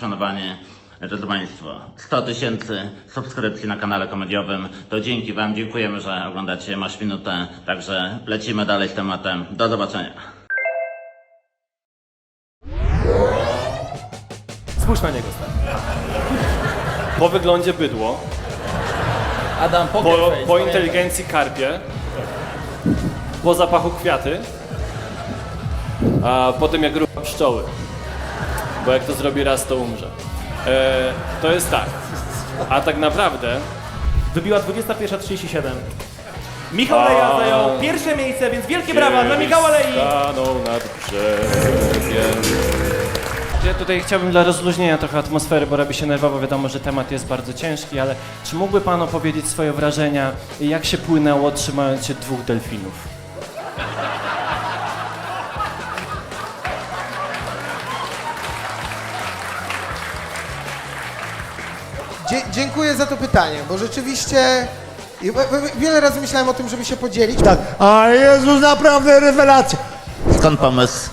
uszanowanie. Drodzy Państwo, 100 tysięcy subskrypcji na kanale komediowym. To dzięki Wam, dziękujemy, że oglądacie Masz Minutę. Także lecimy dalej z tematem. Do zobaczenia. Spójrz na niego, stary. Po wyglądzie bydło, Adam, po, poker face, po inteligencji karpie, po zapachu kwiaty, a potem jak rucha pszczoły. Bo jak to zrobi raz, to umrze. E, to jest tak. A tak naprawdę Wybiła 21.37. Michał Leja zajął pierwsze miejsce, więc wielkie brawa dla Michała Lei. Stanął nad brzegiem. Ja tutaj chciałbym dla rozluźnienia trochę atmosfery, bo robi się nerwowo, wiadomo, że temat jest bardzo ciężki, ale czy mógłby Pan opowiedzieć swoje wrażenia, jak się płynęło trzymając się dwóch delfinów? Dzie- dziękuję za to pytanie, bo rzeczywiście wiele razy myślałem o tym, żeby się podzielić. Tak. A Jezus, naprawdę rewelacja. Skąd pomysł?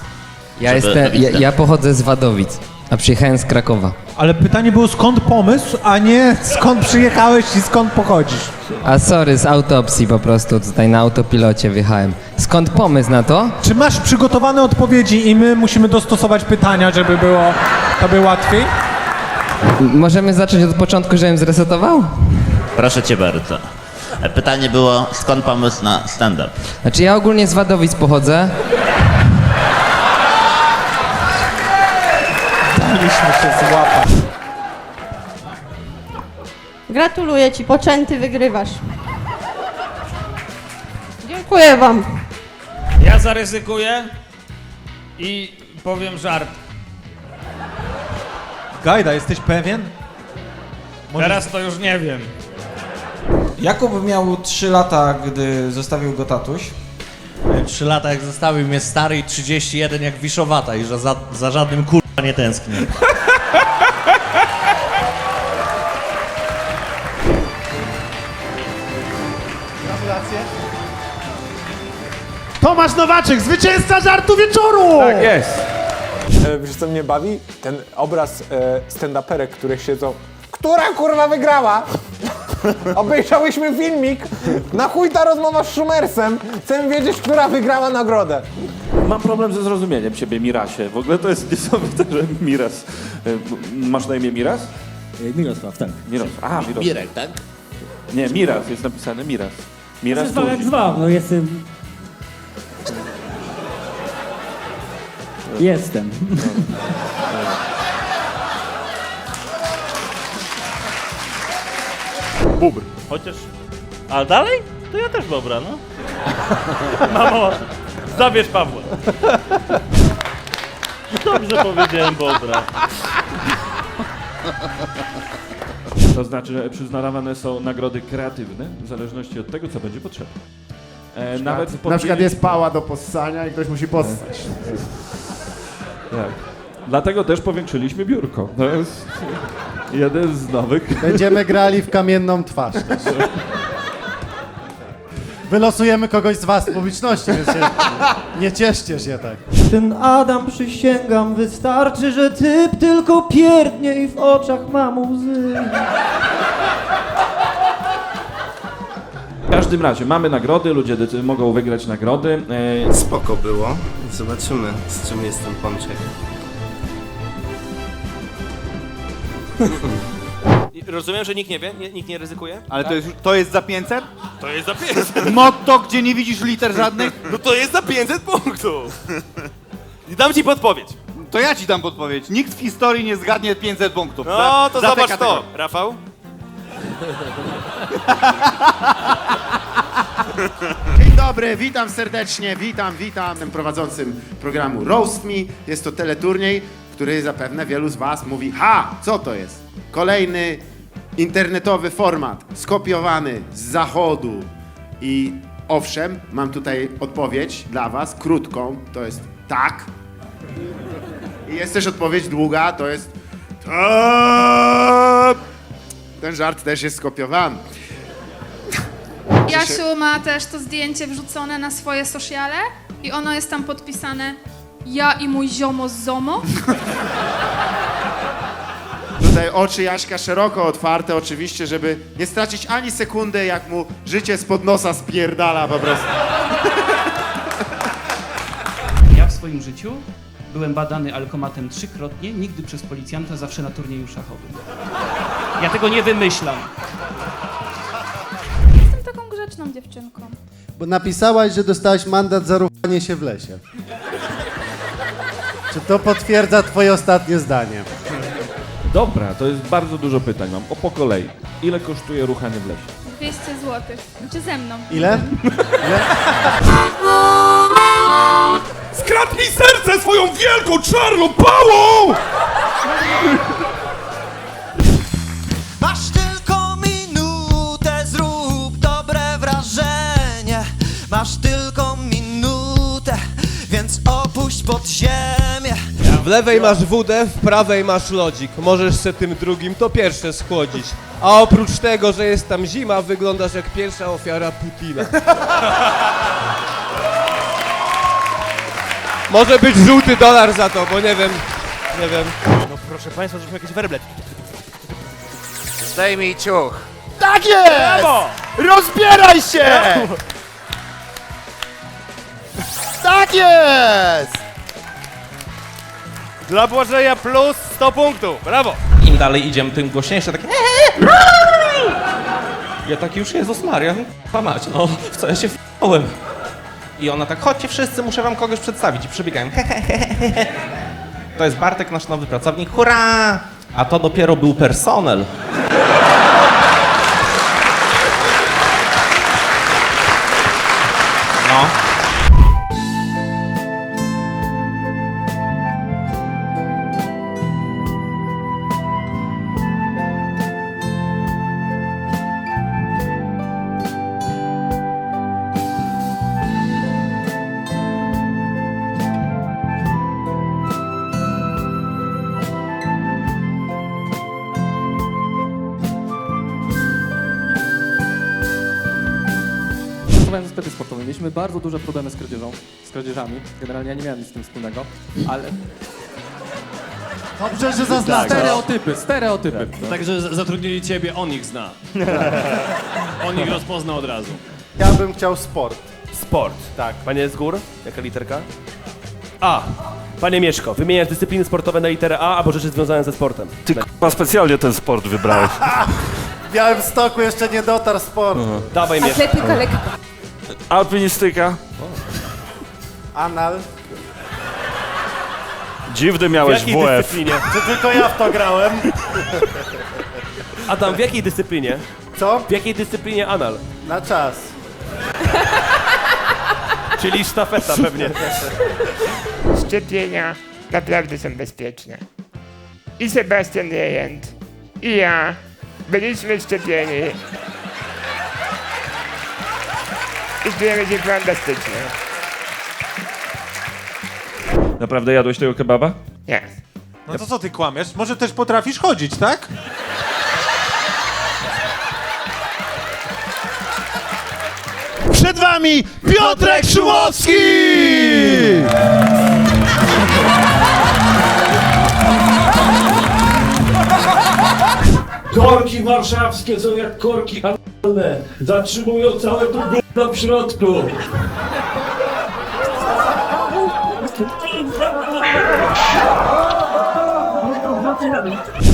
Ja, żeby jestem, ja, ja pochodzę z Wadowic, a przyjechałem z Krakowa. Ale pytanie było skąd pomysł, a nie skąd przyjechałeś i skąd pochodzisz. A sorry, z autopsji po prostu tutaj na autopilocie wjechałem. Skąd pomysł na to? Czy masz przygotowane odpowiedzi i my musimy dostosować pytania, żeby było tobie łatwiej? Możemy zacząć od początku, żebym zresetował? Proszę Cię bardzo. E, Pytanie było, skąd pomysł na stand-up? Znaczy ja ogólnie z Wadowic pochodzę. Daliśmy się złapać. Gratuluję ci, poczęty wygrywasz. Dziękuję wam. Ja zaryzykuję i powiem żart. Gajda, jesteś pewien? Teraz to już nie wiem. Jakub miał 3 lata, gdy zostawił go tatuś. 3 lata jak zostawił mnie stary i 31 jak wiszowata i że za, za żadnym kurwa nie tęsknię. Tomasz Nowaczek, zwycięzca żartu wieczoru! Tak jest. E, Wiesz co mnie bawi? Ten obraz e, stand-uperek, które siedzą Która kurwa wygrała? Obejrzałyśmy filmik Na chuj ta rozmowa z Schumersem Chcę wiedzieć, która wygrała nagrodę Mam problem ze zrozumieniem ciebie, Mirasie. W ogóle to jest niesamowite, że Miras. e, Masz na imię Miras? Mirosław, tak. Miros. A, Miros. Mirek, tak? Nie, Miras, jest napisane Miras. Miras Zwał jak zwał, no jestem... Jestem. Bubr. Chociaż... A dalej? To ja też Bobra, no. Mamo, zabierz Pawła. Dobrze powiedziałem Bobra. To znaczy, że przyznawane są nagrody kreatywne, w zależności od tego, co będzie potrzebne. E, nawet Na przykład jest pała do possania i ktoś musi possać. Tak. Dlatego też powiększyliśmy biurko. To jest jeden z nowych. Będziemy grali w kamienną twarz. Wylosujemy kogoś z was z publiczności, więc się nie cieszcie się tak. Ten Adam przysięgam, wystarczy, że typ tylko pierdnie i w oczach ma łzy. W każdym razie mamy nagrody, ludzie mogą wygrać nagrody. E, Spoko było. Zobaczymy, z czym jest ten pączek. Rozumiem, że nikt nie wie, nie, nikt nie ryzykuje? Ale to jest, to jest za 500? To jest za 500. Motto, gdzie nie widzisz liter żadnych? No to jest za 500 punktów! I dam ci podpowiedź. To ja ci dam podpowiedź. Nikt w historii nie zgadnie 500 punktów. No Za- to za tę zobacz to. kategorię. Rafał? Dzień dobry, witam serdecznie, witam, witam prowadzącym programu Roast Me. Jest to teleturniej, który zapewne wielu z Was mówi, ha, co to jest? Kolejny internetowy format, skopiowany z zachodu. I owszem, mam tutaj odpowiedź dla Was, krótką, to jest tak. I jest też odpowiedź długa, to jest tak. Ten żart też jest skopiowany. Jasiu ma też to zdjęcie wrzucone na swoje sociale i ono jest tam podpisane ja i mój ziomo z ZOMO. Tutaj oczy Jaśka szeroko otwarte oczywiście, żeby nie stracić ani sekundy, jak mu życie spod nosa spierdala po prostu. Ja w swoim życiu byłem badany alkomatem trzykrotnie, nigdy przez policjanta, zawsze na turnieju szachowym. Ja tego nie wymyślam. Grzeczną dziewczynką. Bo napisałaś, że dostałaś mandat za ruchanie się w lesie. Czy to potwierdza twoje ostatnie zdanie? Dobra, to jest bardzo dużo pytań mam. O po kolei. Ile kosztuje ruchanie w lesie? 200 zł. Czy ze mną? Ile? Skradnij serce swoją wielką czarną pałą! Tylko minutę, więc opuść podziemie. W lewej masz wódę, w prawej masz lodzik. Możesz se tym drugim to pierwsze schłodzić. A oprócz tego, że jest tam zima, wyglądasz jak pierwsza ofiara Putina. Może być żółty dolar za to, bo nie wiem, nie wiem. No proszę państwa, żeśmy jakieś werble. Zdejmij ciuch. Tak jest! Brawo! Rozbieraj się! Tak jest! Dla Błażeja plus 100 punktów. Brawo! Im dalej idziemy, tym głośniejsze takie... Ja taki już, Jezus Maria, mać, no w co ja się w***łem. I ona tak, chodźcie wszyscy, muszę wam kogoś przedstawić. I przybiegają. To jest Bartek, nasz nowy pracownik. Hurra! A to dopiero był personel. No. Mieliśmy bardzo duże problemy z kradzieżą, z kradzieżami. Generalnie ja nie miałem nic z tym wspólnego, ale... Dobrze, że zaznaczysz. Stereotypy, stereotypy. Także zatrudnili ciebie, on ich zna. On ich rozpozna od razu. Ja bym chciał sport. Sport. Tak. Panie z gór, jaka literka? A. Panie Mieszko, wymieniasz dyscypliny sportowe na literę A albo rzeczy związane ze sportem. Ty k***a specjalnie ten sport wybrałeś. W Białymstoku jeszcze nie dotarł sport. Dawaj Mieszko. Atletyka lekka. Alpinistyka. Anal. Dziwny W miałeś jakiej WF. dyscyplinie? Czy tylko ja w to grałem? Adam, w jakiej dyscyplinie? Co? W jakiej dyscyplinie anal? Na czas. Czyli sztafeta pewnie. Szczepienia naprawdę są bezpieczne. I Sebastian Rejent, i ja byliśmy szczepieni. I czujemy się fantastycznie. Naprawdę jadłeś tego kebaba? Nie. No to co ty kłamiesz? Może też potrafisz chodzić, tak? Przed wami Piotrek Szumowski! Korki warszawskie są jak korki analne. Zatrzymują całe to w środku.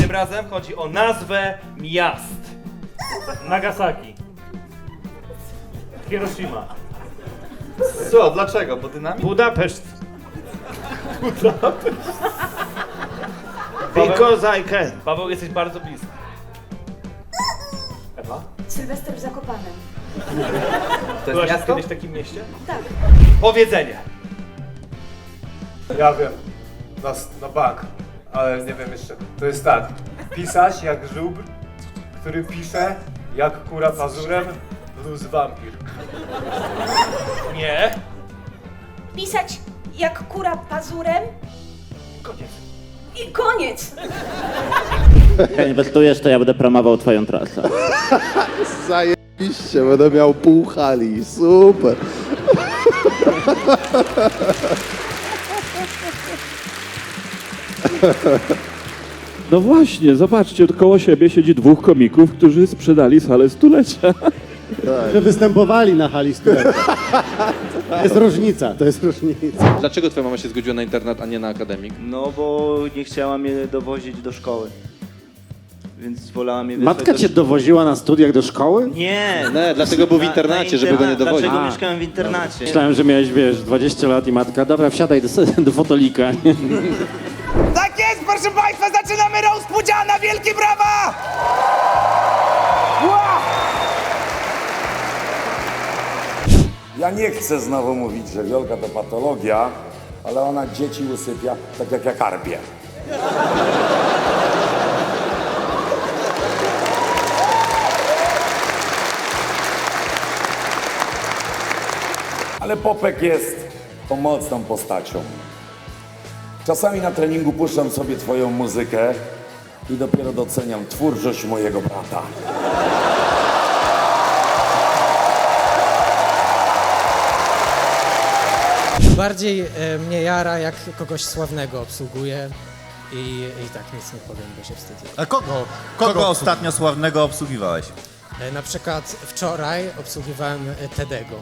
Tym razem chodzi o nazwę miast. Nagasaki. Hiroshima. Co, dlaczego? Bo dynamit? Budapeszt. Because I can. Paweł, jesteś bardzo blisko. Ewa? Sylwester w Zakopanem. Byłaś kiedyś w takim mieście? Tak. Powiedzenie. Ja wiem. Na, na bank. Ale nie wiem jeszcze. To jest tak. Pisać jak żubr, który pisze jak kura pazurem plus wampir. Nie. Pisać jak kura pazurem Koniec. i koniec. Jak inwestujesz, to ja będę promował twoją trasę. Zajebiście, będę miał pół hali. Super. No właśnie, zobaczcie, koło siebie siedzi dwóch komików, którzy sprzedali salę stulecia. Że występowali na hali studentów. To jest różnica, to jest różnica. Dlaczego twoja mama się zgodziła na internat, a nie na akademik? No bo nie chciała mnie dowozić do szkoły. Więc wolała mnie wysłać Matka do cię dowoziła na studiach do szkoły? Nie! Nie, dlatego był w Na- na internacie, żeby go nie dowozić. Dlaczego A. mieszkałem w internacie? Myślałem, że miałeś, wiesz, 20 lat i matka, dobra, wsiadaj do, do fotolika. Tak jest, proszę Państwa, zaczynamy roast Pudziana, wielkie brawa! Ja nie chcę znowu mówić, że wiolka to patologia, ale ona dzieci usypia tak jak ja karpię. Ale Popek jest pomocną postacią. Czasami na treningu puszczam sobie twoją muzykę i dopiero doceniam twórczość mojego brata. Bardziej e, mnie jara, jak kogoś sławnego obsługuję i, i tak nic nie powiem, bo się wstydzę. A kogo? Kogo ostatnio sławnego obsługiwałeś? E, Na przykład wczoraj obsługiwałem e, Tedego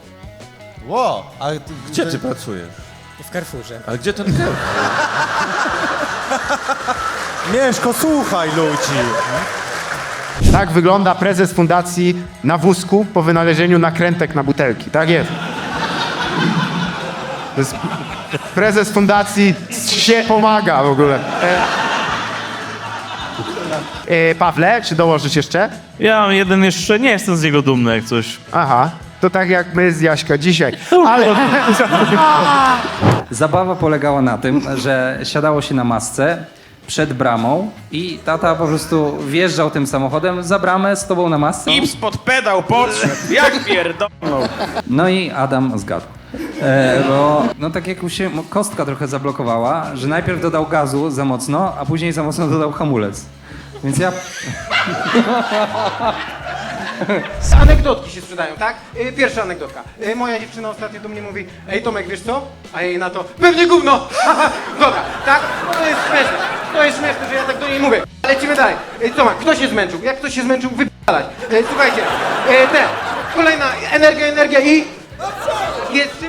Ło, a ty, gdzie ty pracujesz? w Carrefourze. A gdzie ten Kev? Mieszko, słuchaj ludzi. Tak wygląda prezes fundacji na wózku po wynalezieniu nakrętek na butelki. Tak jest. To jest prezes fundacji się pomaga w ogóle. E, e, Pawle, czy dołożysz jeszcze? Ja mam jeden jeszcze, nie jestem z niego dumny jak coś. Aha, to tak jak my z Jaśka dzisiaj. Ale... Zabawa polegała na tym, że siadało się na masce przed bramą i tata po prostu wjeżdżał tym samochodem za bramę z tobą na masce. Ips pod pedał podszedł, jak pierdolą. No i Adam zgadł. E, bo no tak jak mu się kostka trochę zablokowała, że najpierw dodał gazu za mocno, a później za mocno dodał hamulec. Więc ja... Anegdotki się sprzedają, tak? Y, Pierwsza anegdotka. Y, Moja dziewczyna ostatnio do mnie mówi, ej Tomek, wiesz co? A jej na to, pewnie gówno! Dobra, tak? To jest śmieszne. To jest śmieszne, że ja tak do niej mówię. Lecimy dalej. Y, Tomek, kto się zmęczył? Jak ktoś się zmęczył, wypalać. Słuchajcie, ten, kolejna energia, energia i... Jest.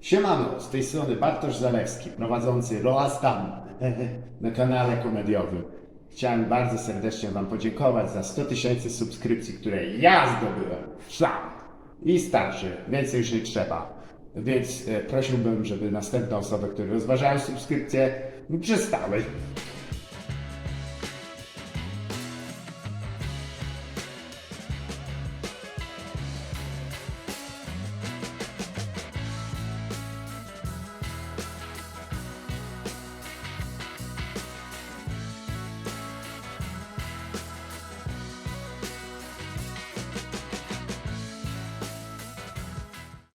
Siemano, z tej strony Bartosz Zalewski, prowadzący Roa Stan na kanale komediowym. Chciałem bardzo serdecznie Wam podziękować za 100 tysięcy subskrypcji, które ja zdobyłem sam i starszy, więcej już nie trzeba. Więc e, prosiłbym, żeby następne osoby, które rozważają subskrypcję, mi przystały.